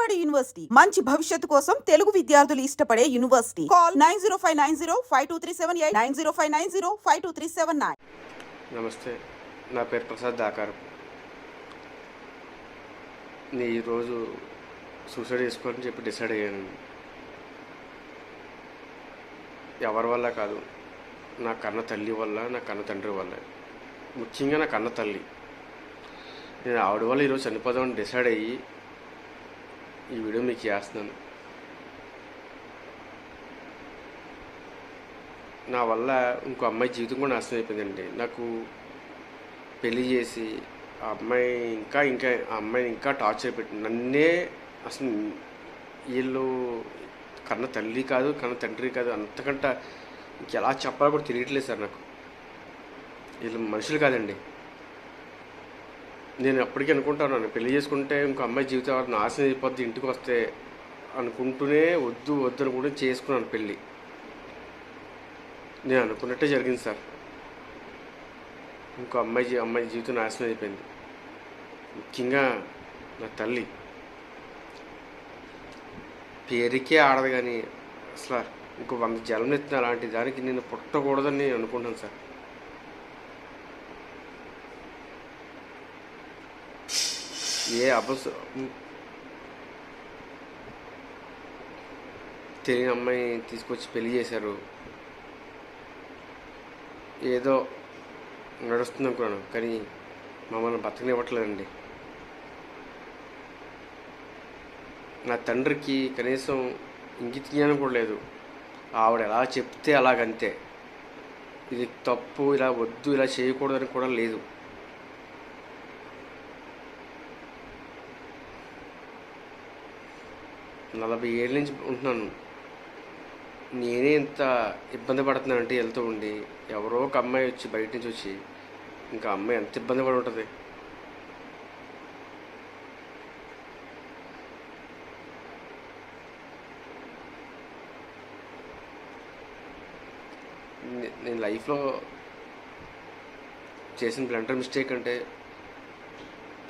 Vijayawada university. మంచి భవిష్యత్తు కోసం తెలుగు విద్యార్థులు ఇష్టపడే university. Call nine zero five nine zero five two three seven eight nine zero five nine zero five two three seven nine. నమస్తే నా పేరు ప్రసాద్ దాకారు. నేను ఈరోజు సూసైడ్ చేసుకోవాలని చెప్పి డిసైడ్ అయ్యాను. ఎవరి వల్ల కాదు నా కన్న తల్లి వల్ల నా కన్న తండ్రి వల్ల. ముఖ్యంగా నా కన్న తల్లి. నేను ఆవిడ వల్ల ఈరోజు చనిపోదామని డిసైడ్ అయ్యి ఈ వీడియో మీకు చేస్తున్నాను. నా వల్ల ఇంకో అమ్మాయి జీవితం కూడా నాశనం అయిపోయిందండి. నాకు పెళ్ళి చేసి ఆ అమ్మాయి ఇంకా ఇంకా ఆ అమ్మాయిని ఇంకా టార్చర్ పెట్టింది నన్నే అసలు వీళ్ళు కన్న తల్లి కాదు కన్న తండ్రి కాదు అంతకంట ఇంకెలా చెప్పాలో కూడా తెలియట్లేదు సార్ నాకు. వీళ్ళు మనుషులు కాదండి. నేను ఎప్పటికీ అనుకుంటాను పెళ్ళి చేసుకుంటే ఇంకో అమ్మాయి జీవితం నాశనం అయిపోద్ది ఇంటికి వస్తే అనుకుంటూనే వద్దు వద్దు అనుకుంటే చేసుకున్నాను పెళ్ళి నేను అనుకున్నట్టే జరిగింది సార్. ఇంకో అమ్మాయి అమ్మాయి జీవితం నాశనం అయిపోయింది. ముఖ్యంగా నా తల్లి. పేరుకే ఆడదు కానీ అసలు ఇంకో వంద జలం ఎత్తున అలాంటి దానికి నేను పుట్టకూడదని నేను అనుకుంటాను సార్. ఏ అపస తెలియని అమ్మాయి తీసుకొచ్చి పెళ్ళి చేశారు. ఏదో నడుస్తుంది అనుకున్నాను కానీ మమ్మల్ని బతకనివ్వట్లేదండి. నా తండ్రికి కనీసం ఇంగిత జ్ఞానం కూడా లేదు. ఆవిడ ఎలా చెప్తే అలాగంతే. ఇది తప్పు ఇలా వద్దు ఇలా చేయకూడదని కూడా లేదు. నలభై ఏళ్ళ నుంచి ఉంటున్నాను. నేనే ఇంత ఇబ్బంది పడుతున్నానంటే వెళ్తూ ఉండి ఎవరో ఒక అమ్మాయి వచ్చి బయట నుంచి వచ్చి ఇంకా అమ్మాయి ఎంత ఇబ్బంది పడి ఉంటుంది? నేను లైఫ్లో చేసిన బ్లంటర్ మిస్టేక్ అంటే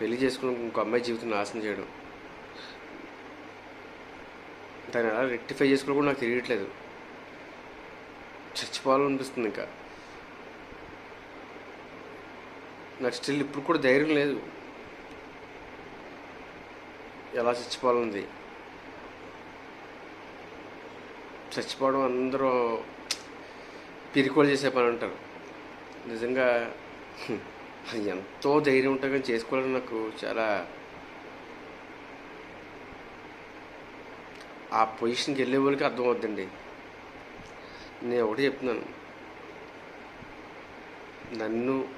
పెళ్ళి చేసుకుని ఇంకో అమ్మాయి జీవితం నాశనం చేయడం. దాన్ని ఎలా రెక్టిఫై చేసుకోవడం కూడా నాకు తెలియట్లేదు. చచ్చిపోవాలనిపిస్తుంది ఇంకా. నాకు స్టిల్ ఇప్పుడు కూడా ధైర్యం లేదు. ఎలా చచ్చిపోవాలన్నది. చచ్చిపోవడం అందరూ పిరికోలు చేసే పని అంటారు. నిజంగా ఎంతో ధైర్యం ఉంటుంది కానీ చేసుకోవాలని నాకు చాలా ఆ పొజిషన్కి వెళ్ళే వాళ్ళకి అర్థమవుద్దండి నేను ఒకటి చెప్తున్నాను. నన్ను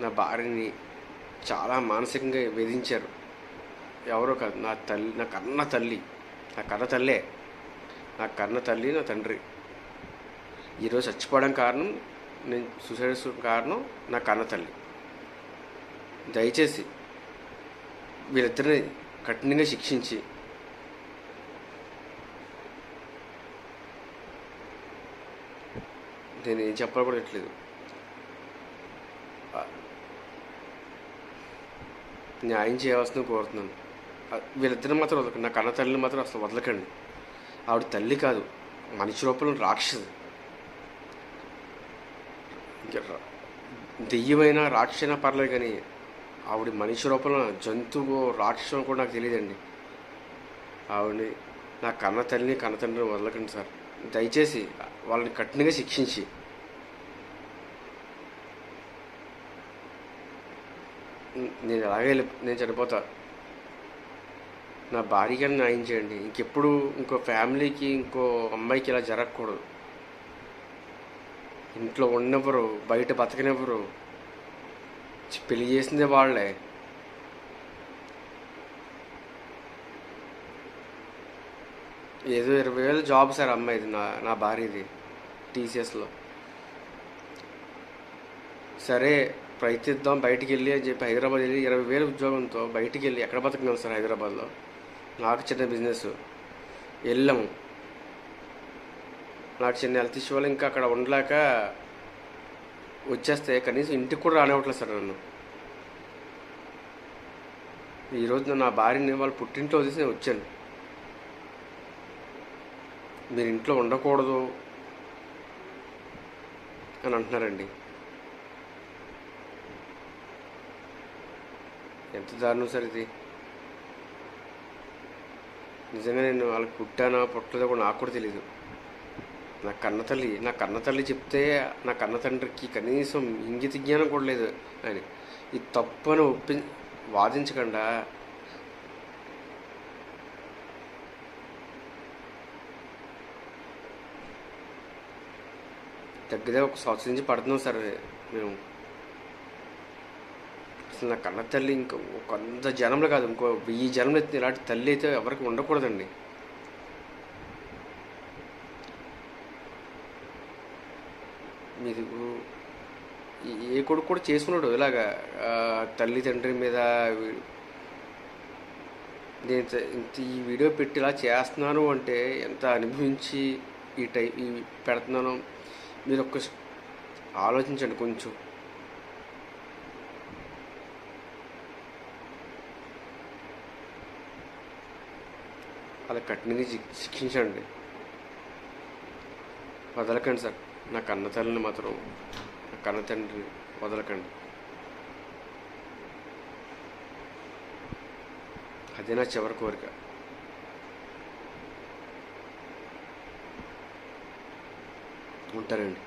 నా భార్యని చాలా మానసికంగా వేధించారు. ఎవరో కాదు నా తల్లి నా కన్న తల్లి. నా కన్న తల్లే. నా కన్న తల్లి నా తండ్రి. ఈరోజు చచ్చిపోవడం కారణం నేను సూసైడ్ కారణం నా కన్న తల్లి. దయచేసి వీళ్ళిద్దరిని కఠినంగా శిక్షించి నేను ఏం చెప్పబడట్లేదు కూడా న్యాయం చేయవలసిన కోరుతున్నాను. వీళ్ళిద్దరిని మాత్రం వదలకండి. నా కన్న తల్లిని మాత్రం అసలు వదలకండి. ఆవిడ తల్లి కాదు మనిషి రూపంలో రాక్షసు దెయ్యమైన రాక్షసైనా పర్లేదు కానీ ఆవిడ మనిషి రూపంలో జంతువు రాక్షసం కూడా నాకు తెలియదండి. ఆవిడని నా కన్న తల్లిని కన్న తండ్రిని వదలకండి సార్. దయచేసి వాళ్ళని కఠినంగా శిక్షించి. నేను ఎలాగే వెళ్ళి నేను చనిపోతా. నా భార్యకి న్యాయం చేయండి. ఇంకెప్పుడు ఇంకో ఫ్యామిలీకి ఇంకో అమ్మాయికి ఇలా జరగకూడదు. ఇంట్లో ఉన్నవరు బయట బతకనివ్వరు. పెళ్ళి చేసిందే వాళ్ళే. ఏదో ఇరవై వేలు జాబ్ సార్ అమ్మాయిది నా నా భార్యది టీసీఎస్లో సరే ప్రయత్నిద్దాం బయటికి వెళ్ళి అని చెప్పి హైదరాబాద్ వెళ్ళి ఇరవై వేలు ఉద్యోగంతో బయటికి వెళ్ళి ఎక్కడ బతకగలం సార్ హైదరాబాద్లో? నాకు చిన్న బిజినెస్ వెళ్ళాము నాకు చిన్న హెల్త్ ఇష్యూ వల్ల ఇంకా అక్కడ ఉండలేక వచ్చేస్తే కనీసం ఇంటికి కూడా రానివ్వట్లేదు సార్ నన్ను. ఈరోజు నా భార్యని వాళ్ళ పుట్టింట్లో వదిలేసి నేను వచ్చాను. మీరు ఇంట్లో ఉండకూడదు అని అంటున్నారండి. ఎంత దారుణం సార్ ఇది? నిజంగా నేను వాళ్ళకి పుట్టానా పుట్టలేదో కూడా నాకు కూడా తెలియదు నా కన్న తల్లి నా కన్న తల్లి చెప్తే నా కన్న తండ్రికి కనీసం ఇంగిత జ్ఞానం కూడా లేదు. అని ఇది తప్పు అని ఒప్పి వాదించకుండా. దగ్గర ఒక సంవత్సరం నుంచి పడుతున్నాం సార్ మేము. అసలు నా కన్న తల్లి ఒక అంత జనంలో కాదు ఇంకో వెయ్యి జనంలో అయితే ఇలాంటి తల్లి అయితే ఎవరికి ఉండకూడదండి. మీరు ఏ కొడుకు కూడా చేసుకున్నాడు ఇలాగా తల్లి తండ్రి మీద నేను ఇంత- ఈ వీడియో పెట్టి ఇలా చేస్తున్నాను అంటే ఎంత అనుభవించి ఈ టై ఈ పెడుతున్నాను? మీరు ఒక్క ఆలోచించండి కొంచెం. అలా కఠినంగా శిక్షించండి. వదలకండి సార్. నా కన్న తల్లిని మాత్రం నా కన్న తండ్రి వదలకండి. అదే నా చివరి కోరిక. ఉంటారండి